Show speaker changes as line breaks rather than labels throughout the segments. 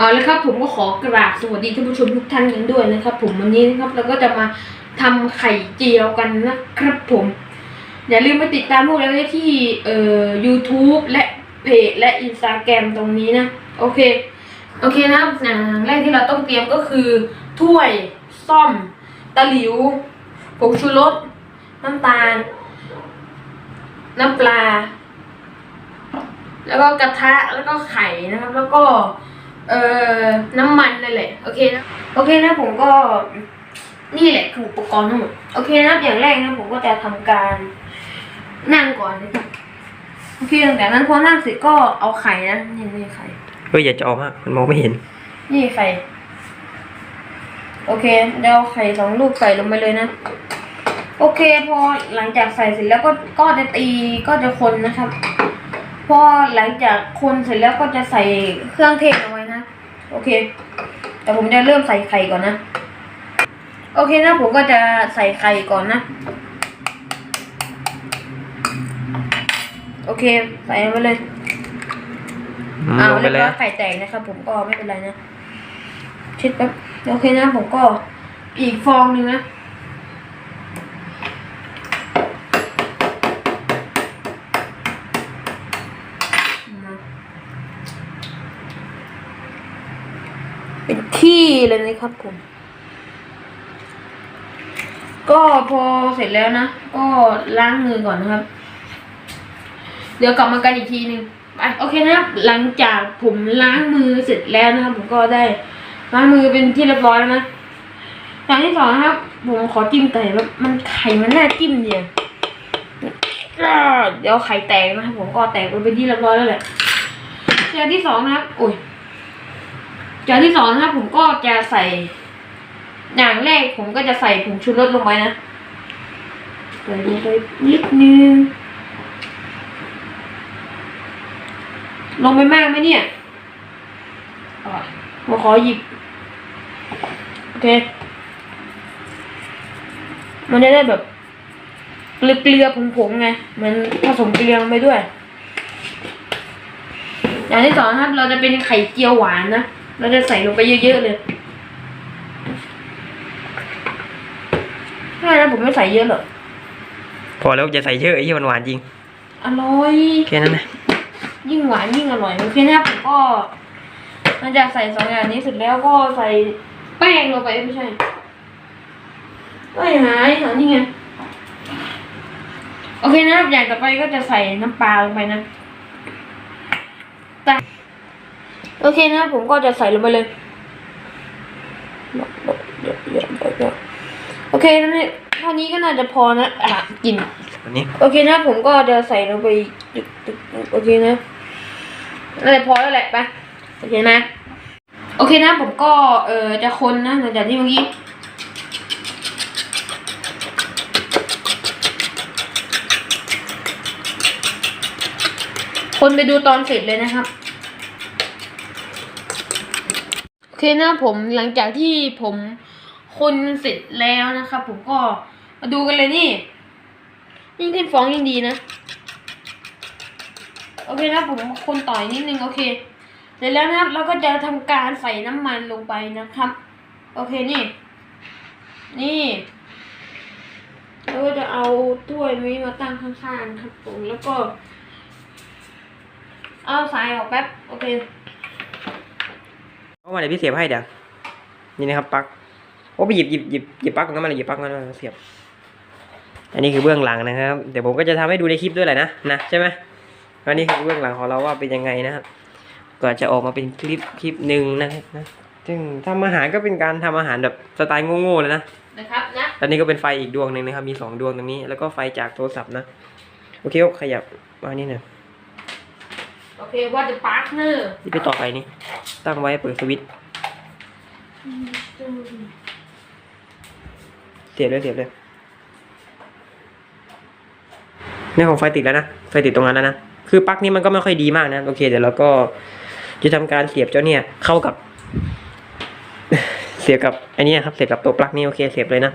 เอาละครับผมก็ขอกราบสวัสดีท่านผู้ชมทุกท่านกันด้วยนะครับ ผมวันนี้นะครับเราก็จะมาทำไข่เจียวกันนะครับผม อย่าลืมไปติดตามพวกเราได้ที่เอ่อ YouTube และเพจและ Instagram ตรงนี้นะ โอเค โอเคนะครับอย่างแรกที่เราต้องเตรียมก็คือ ถ้วยซ่อม ตะหลิวผงชูรสน้ำตาล น้ำปลา แล้วก็กระทะแล้วก็ไข่นะครับ แล้วก็ เอ่อน้ำมันนั่นแหละโอเคนะโอเคนะผมก็นี่แหละคืออุปกรณ์ทั้งหมดโอเคนะอย่างแรกนะผมก็จะทำการนั่งก่อนนะครับโอเคตั้งแต่นั้นพอนั่งเสร็จก็เอาไข่นะนี่นี่ไข่
เฮ้ยอย่าจะออกมากมันมองไม่เห็น
นี่ไข่โอเคเดี๋ยวเอาไข่สองลูกใส่ลงไปเลยนะ โอเค พอหลังจากใส่เสร็จแล้วก็ก็จะตีก็จะคนนะครับ พอหลังจากคนเสร็จแล้วก็จะใส่เครื่องเทศเอาไว้นะ โอเค แต่ผมจะเริ่มใส่ไข่ก่อนนะ โอเคนะผมก็จะใส่ไข่ก่อนนะ โอเค ใส่ไปเลย
อืม
เอา
ลงไป
เรียบ
เลย
ร้อยไข่แตกนะครับ ผมก็ไม่เป็นไรนะเช็ดแป๊บโอเคนะผมก็อีกฟองหนึ่งนะ เป็นที่เลยนะครับผม ก็พอเสร็จแล้วนะ ก็ล้างมือก่อนนะครับ เดี๋ยวกลับมากันอีกทีหนึ่งไปโอเคนะครับ หลังจากผมล้างมือเสร็จแล้วนะครับ ผมก็ได้ล้างมือเป็นที่เรียบร้อยแล้วนะอย่างที่สองนะครับ ผมขอจิ้มไก่แบบมันไข่มันน่าจิ้มเดียก็เดี๋ยวไข่แตกนะครับผมก็แตกไปเป็นที่เรียบร้อยแล้วแหละอย่างที่สองนะครับโอ้ย อย่างที่สองนะครับผมก็จะใส่ อย่างแรกผมก็จะใส่ผงชูรสลงไปนะใส่ลงไปนิดนึงลงไปมากไหมเนี่ยผมขอหยิบ โอเค มันจะได้แบบเกลือๆผงๆไง มันผสมเกลือลงไปด้วย อย่างที่สองนะครับ เราจะเป็นไข่เจียวหวานนะ เราจะใส่ลงไปเยอะๆเลยใช่นะผมไม่ใส่เยอะหรอก
พอแล้วอย่าใส่เยอะไอ้ที่มันหวานจริง
อร่อย
แค่นั้นนะ
ยิ่งหวานยิ่งอร่อยโอเคนะครับผมก็หลังจากใส่สองอย่างนี้เสร็จแล้วก็ใส่แป้งลงไปไม่ใช่ก็หายหานี่ไง โอเคนะครับอย่างต่อไปก็จะใส่น้ำปลาลงไปนะแต่ โอเคนะครับผมก็จะใส่ลงไปเลยโอเคนั่นนี่เท่านี้ก็น่าจะพอนะอะกิน
อันนี้
โอเคนะผมก็จะใส่ลงไปตึกตึกโอเคนะน่าจะพอแล้วแหละไปโอเคนะโอเคนะผมก็เออจะคนนะหลังจากที่เมื่อกี้คนไปดูตอนเสร็จเลยนะครับ โอ เคนะผมหลังจากที่ผมคนเสร็จแล้วนะครับผมก็มาดูกันเลยนี่ ยิ่งขึ้นฟองยิ่งดีนะ โอเคนะผมคนต่อยนิดนึงโอเคเสร็จแล้วนะครับเราก็จะทำการใส่น้ำมันลงไปนะครับ โอเคนี่ นี่แล้วก็จะเอาถ้วยนี้มาตั้งข้างๆครับผมแล้วก็ เอาสายออกแป๊บโอเคา
มาเดี๋ยวพี่เสียบให้เดี๋ยวนี่นะครับปลั๊กโอ้ไปหยิบหยิบหยิบหยิบปลั๊กตรงนั้นมาเลยหยิบปลั๊กนั้นมาเสียบ อันนี้คือเบื้องหลังนะครับเดี๋ยวผมก็จะทำให้ดูในคลิปด้วยแหละนะนะใช่ไหมอันนี้คือเบื้องหลังของเราว่าเป็นยังไงนะครับก็จะออกมาเป็นคลิปคลิปหนึ่งนะครับนะซึ่งทำอาหารก็เป็นการทำอาหารแบบสไตล์โง่ๆเลยนะ
นะครับนะ
ตอนนี้ก็เป็นไฟอีกดวงหนึ่งนะครับมีสองดวงตรงนี้แล้วก็ไฟจากโทรศัพท์นะโอเคครับขยับมานี่หน่อย
โอเคว่าจะปาร์ทเนอร์
ที่ไปต่อไปนี่ ตั้งไว้เปิดสวิตช์เสียบเลยเสียบเลยเนี่ยของไฟติดแล้วนะ ไฟติดตรงนั้นแล้วนะ คือปลั๊กนี้มันก็ไม่ค่อยดีมากนะ โอเค เดี๋ยวเราก็จะทำการเสียบเจ้าเนี่ย เข้ากับ เสียบกับอันนี้ครับ เสียบกับตัวปลั๊กนี่โอเค เสียบเลยนะ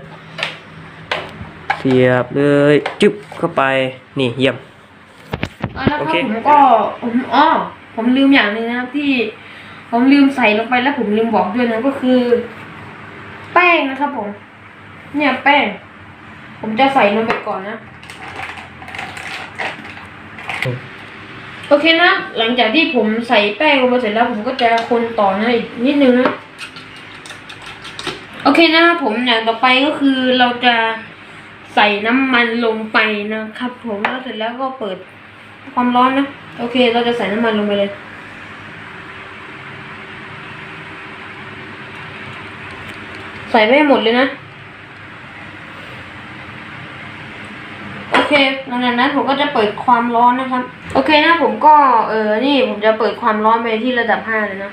เสียบเลย จึ๊บเข้าไป นี่เยี่ยม
อะแล้วครับผมก็ผมอ๋อผมลืมอย่างหนึงนะครับที่ ผมลืมใส่ลงไปแล้วผมลืมบอกด้วยนะก็คือ แป้งนะครับผม เนี่ยแป้ง ผมจะใส่ลงไปก่อนนะโอเคนะ หลังจากที่ผมใส่แป้งลงไปเสร็จแล้ว ผมก็จะคนต่อนะอีกนิดนึงนะ โอเคนะครับผมอย่างต่อไปก็คือเราจะใส่น้ำมันลงไปนะครับ ผมแล้วเสร็จแล้วก็เปิด ความร้อนนะ โอเค เราจะใส่น้ำมันลงไปเลยใส่ไปให้หมดเลยนะ โอเคหลังจากนั้นผมก็จะเปิดความร้อนนะครับ โอเคนะผมก็เออนี่ผมจะเปิดความร้อนไปที่ระดับห้าเลยนะ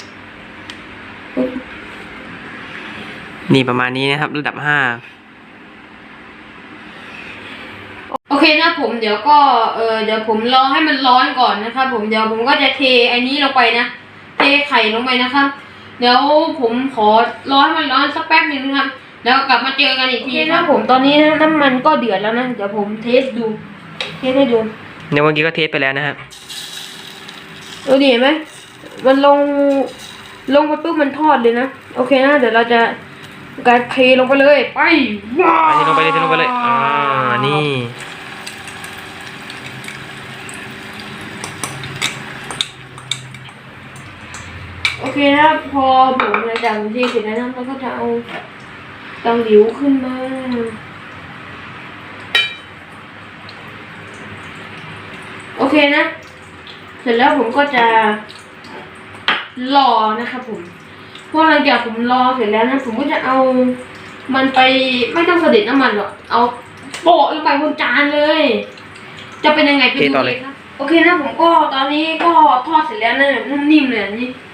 นี่ประมาณนี้นะครับ ระดับห้า
โอ เคนะผมเดี๋ยวก็เออเดี๋ยวผมรอให้มันร้อนก่อนนะครับ ผมเดี๋ยวผมก็จะเทอันนี้ลงไปนะเทไข่ลงไปนะครับ เดี๋ยวผมขอรอให้มันร้อนสักแป๊บหนึ่งนะครับแล้วกลับมาเจอกันอีกทีนะผมตอนนี้นะน้ำมันก็เดือดแล้วนะเดี๋ยวผมเทสดู เทสให้ดู
ในเมื่อกี้ก็เทสไปแล้วนะครับ
ดูดิเห็นไหมมันลงลงไปปุ๊บมันทอดเลยนะโอเคนะเดี๋ยวเราจะการเทลงไปเลยไปว้า
อันนี้ลงไปเลยเทลงไปเลยอ่านี่
เคนะพอผมหลังจากผมเทเสร็จแล้วนะเราก็จะเอาเตาหลิวขึ้นมาโอเคนะ เสร็จแล้วผมก็จะรอนะครับผมเพราะหลังจากผมรอเสร็จแล้วนะผมก็จะเอา มันไปไม่ต้องเสด็จน้ำมันหรอกเอาโปะลงไปบนจานเลย จะเป็นยังไงไป
เท
ดู
ต่อเลย
ครับโอเคนะผมก็ตอนนี้ก็ทอดเสร็จแล้วนะนุ่มนิ่มเลยอันนี่เ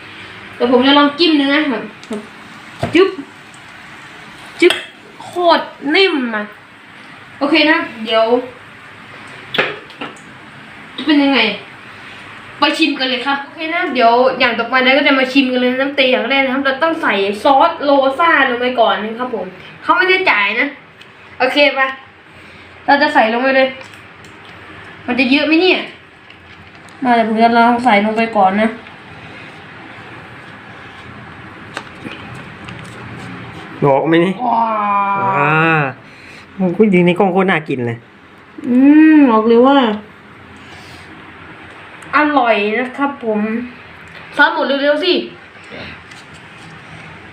ดี๋ยวผมจะลองจิ้มเนื้อแบบแบบจุ๊บจุ๊บโคตรนิ่มอะโอเคนะ เดี๋ยวจะเป็นยังไง ไปชิมกันเลยครับ โอเคนะ เดี๋ยวอย่างต่อไปนะก็จะมาชิมกันเลยน้ำเตยอย่างแรกนะครับ เราต้องใส่ซอสโรซ่าลงไปก่อนนะครับผมเขาไม่ได้จ่ายนะ โอเคปะเราจะใส่ลงไปเลย มันจะเยอะไหมเนี่ย มาเดี๋ยวผมจะลองใส่ลงไปก่อนนะ
บอกไหมนี่
ว้า
อ่าโอ้คุณยิงในกล้องโคตรน่ากินเลย
อืมบอกเลยว่า อร่อยนะครับผมซอสหมดเร็วๆสิ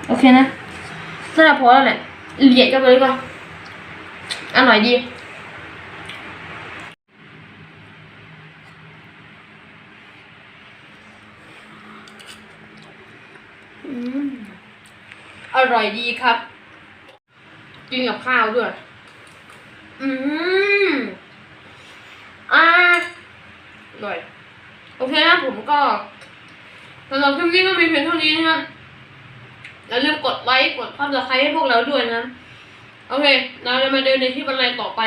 โอเคนะน่าจะพอแล้วแหละเหลียดกันไปเลยก่อนอร่อยดี ร่อยดีครับ กินกับข้าวด้วย อืมอ่าอร่อย โอเคนะผมก็สำหรับคลิปนี้ก็มีเพียงเท่านี้นะครับอย่าลืมกดไลค์กดซับสไครต์ให้พวกเราด้วยนะ โอเค เราจะมาเดินในที่บันไดต่อไป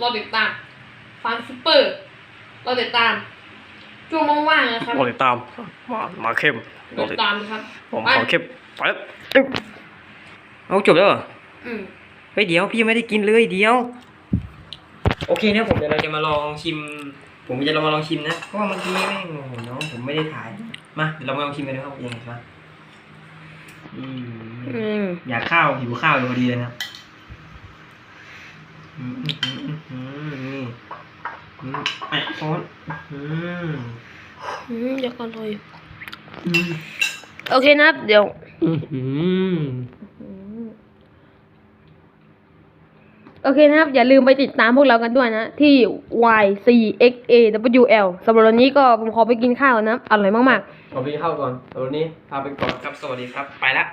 รอติดตามฟาร์มซูเปอร์ รอติดตาม ช่วงว่างๆนะครับ
รอติดตาม มา มาเข้ม
รอติดตามนะครับ
ผม
ไป
ขอเข้มไปแล้วตึ๊บ เอาจบแล้วเหรอ
อืม
เฮ้ยเดี๋ยวพี่ยังไม่ได้กินเลยเดี๋ยว โอเคนะผมเดี๋ยวเราจะมาลองชิม ผมจะลองมาลองชิมนะเพราะว่าเมื่อกี้แม่งโอ้โหน้องผมไม่ได้ถ่ายมาเดี๋ยวเรามาลองชิมกันนะครับยังไงมาอืม
อืม
อยากข้าวหิวข้าวอยู่พอดีเลยนะอืมอืมอืมอืมนี่อืมไอ้ซอสอืม
อืมเดี๋ยวก่อนเลย
อืม
โอเคนะครับเดี๋ยว
อืมอืม
โอเคนะครับ อย่าลืมไปติดตามพวกเรากันด้วยนะ ที่ Y C X A W L สำหรับวันนี้ก็ผมขอไปกินข้าวนะอร่อยมาก
ขอไปกินข้าวก่อนสำหรับวันนี้พาไปก่อนครับ สวัสดีครับ ไปละ